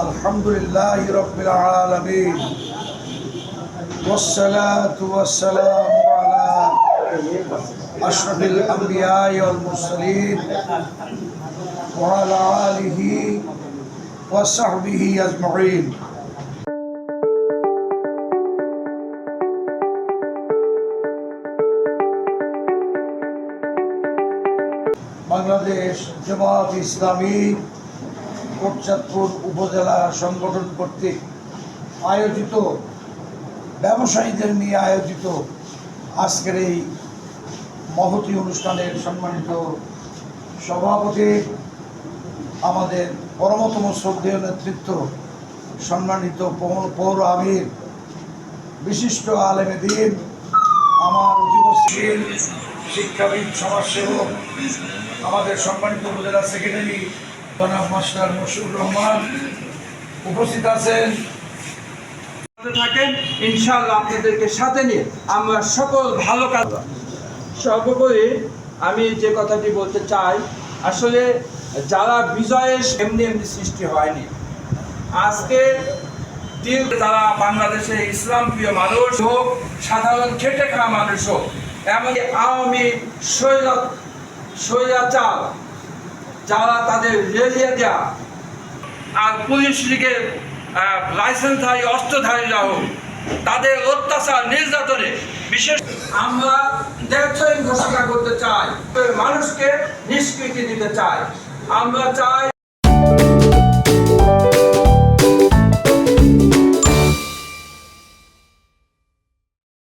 الحمد لله رب العالمين والصلاة والسلام على أشرف الأنبياء والمرسلين وعلى آله وصحبه أجمعين বাংলাদেশ জামাত ইসলামী কোটচাঁদপুর উপজেলা সংগঠন কর্তৃক আয়োজিত, ব্যবসায়ীদের নিয়ে আয়োজিত আজকের এই মহতি অনুষ্ঠানের সম্মানিত সভাপতি, আমাদের পরমতম শ্রদ্ধেয় নেতৃত্ব, সম্মানিত পৌর- আমির, বিশিষ্ট আলেমে দিন আমার অধিবসীন শিক্ষাবিদ, সমাজসেবক, আমাদের সম্মানিত উপজেলা সেক্রেটারি জনাব মাস্টার মশিউর রহমান উপস্থিত আছেন। থাকেন, ইনশাআল্লাহ আপনাদেরকে সাথে নিয়ে আমরা সকল ভালো কাজ সর্বোপরি আমি যে কথাটি বলতে চাই, আসলে যারা বিজয়ের এমনি এমনি সৃষ্টি হয়নি, আজকে যারা বাংলাদেশে ইসলাম প্রিয় মানুষ হোক, সাধারণ খেটে খাওয়া মানুষ হোক এমনকি আওয়ামী শৈলা শৈলাচার যারা তাদের রেলিয়ে দেয়া। আর পুলিশ লীগের লাইসেন্সধারী অস্ত্রধারীরা হোক, তাদের অত্যাচার নির্যাতনে বিশেষ আমরা দেড়শোই ঘোষণা করতে চাই। মানুষকে নিষ্কৃতি দিতে চাই। আমরা চাই